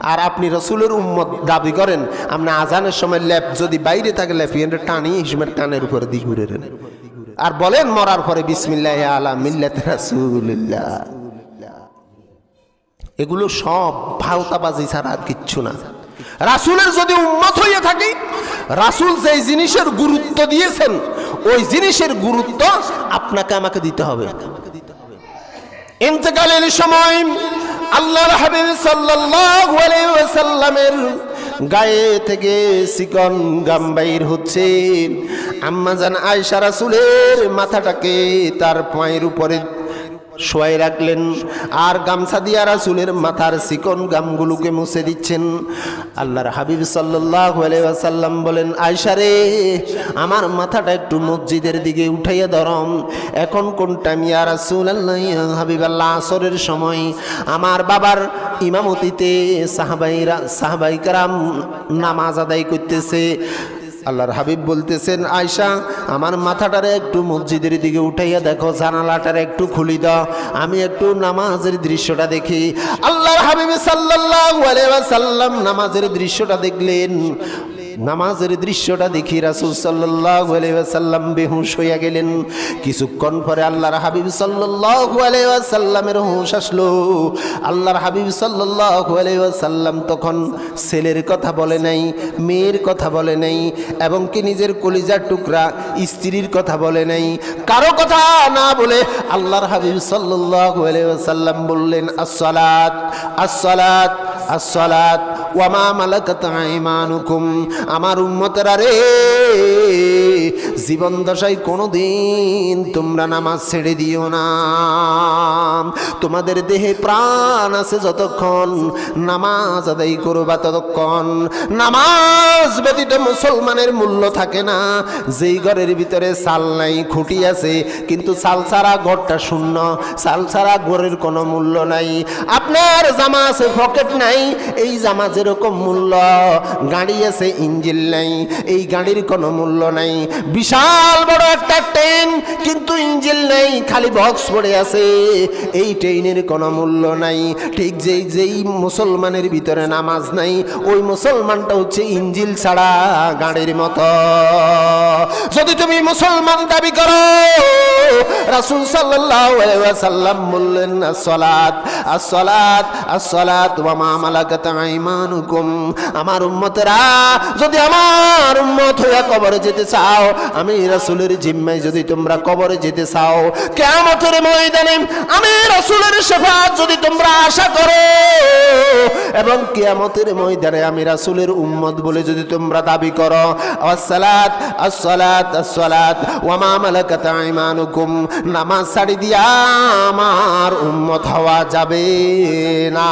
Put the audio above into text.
আর আপনি রসুলের উম্মত দাবি করেন, আপনি আজানের সময় ল্যাপ যদি বাইরে থাকে ল্যাপিয়েন্টে টানি হিসেবে টানের উপরে দিক ঘুরে। আর বলেন, মরার পরে বিসমিল্লাহ আলা মিল্লাত রাসূলুল্লাহ। এগুলো সব ভাওতাবাজি ছাড়া আর কিচ্ছু না। রাসূলের যদি উম্মত হয়ে থাকি, রাসূল যেই জিনিসের গুরুত্ব দিয়েছেন, ওই জিনিসের গুরুত্ব আপনাকে আমাকে দিতে হবে। ইন্তেকালের সময় আল্লাহর হাবিব সাল্লাল্লাহু আলাইহি ওয়াসাল্লামের গায়ে থেকে সিকন গাম্বাইর হচ্ছে। আম্মা জান আয়েশা রাসূলের মাথাটাকে তার পায়ের উপরে শোয়াই রাখলেন। আর গামছা দিয়া রাসূলের মাথার চিকন গামগুলোকে মুছে দিচ্ছেন। আল্লাহর হাবিব সাল্লাল্লাহু আলাইহি বলেন, আয়েশা রে, আমার মাথাটা একটু মসজিদের দিকে উঠাইয়া ধরম। এখন কোন টাইম ইয়া রাসূলুল্লাহ হাবিব আল্লাহ আসরের সময় আমার বাবার ইমামতিতে সাহাবাইরা, সাহাবাই কারাম নামাজ আদায় করতেছে। আল্লাহর হাবিব বলতেছেন আয়সা আমার মাথাটারে একটু মসজিদের দিকে উঠাইয়া দেখো, জানালাটারে একটু খুলি দাও। আমি একটু নামাজের দৃশ্যটা দেখি। আল্লাহর হাবিব সাল্লাহ সাল্লাম নামাজের দৃশ্যটা দেখলেন। নামাজের দৃশ্যটা দেখি রাসূল আলাইহি বেহুশ হইয়া গেলেন। কিছুক্ষণ পরে আল্লাহর হাবিব আলাইহি হুঁশ আসলো। আল্লাহর হাবিব আলাইহি তখন ছেলের কথা বলে নাই, মেয়ের কথা বলে নাই, এবং কি নিজের কলিজার টুকরা স্ত্রীর কথা বলে নাই। কারও কথা না বলে আল্লাহর হাবিব সাল্লাল্লাহু আলাইহি ওয়াসাল্লাম বললেন আসলাত আসলাত আসসালাত ওয়ামা মালাকাত আমার উম্মতেরা রে জীবন দশায় কোনোদিন তোমরা নামাজ ছেড়ে দিও না। তোমাদের দেহে প্রাণ আছে যতক্ষণ, নামাজ আদায় করবা ততক্ষণ। নামাজ ব্যতীত মুসলমানের মূল্য থাকে না। যেই ঘরের ভিতরে সাল নাই, খুঁটি আছে, কিন্তু সাল ছাড়া ঘরটা শূন্য। সাল ছাড়া ঘরের কোনো মূল্য নাই। আপনার জামা আছে পকেট নাই, এই জামা যেরকম মূল্য। গাড়ি আছে, ইঞ্জিন নাই, এই গাড়ির কোনো মূল্য নাই। বিশাল বড় একটা ট্রেন কিন্তু ইঞ্জিন নাই, খালি বক্স পড়ে আছে। এই ট্রেনের কোনো মূল্য নাই। ঠিক যেই যেই মুসলমানের ভিতরে নামাজ নাই, ওই মুসলমানটা হচ্ছে ইঞ্জিল ছাড়া গাড়ির মতো। যদি তুমি মুসলমান দাবি করো, রাসূল ওয়াসাল্লাম বললেন মা মালাকাত আইমানুকুম। আমার উম্মতেরা, যদি আমার উম্মত হইয়া কবরে যেতে চাও, আমি রাসুলের জিম্মায় যদি তোমরা কবরে যেতে চাও, কিয়ামতের ময়দানে আমি রাসূলের সেফাত যদি তোমরা আশা করো, এবং কেয়ামতের ময়দানে আমি রাসুলের উম্মত বলে যদি তোমরা দাবি করো, আসসালাত আসসালাত আসসালাত ওয়া মা মালাকাত আইমানুকুম, নামাজ ছাড়ি দিয়া আমার উম্মত হওয়া যাবে না।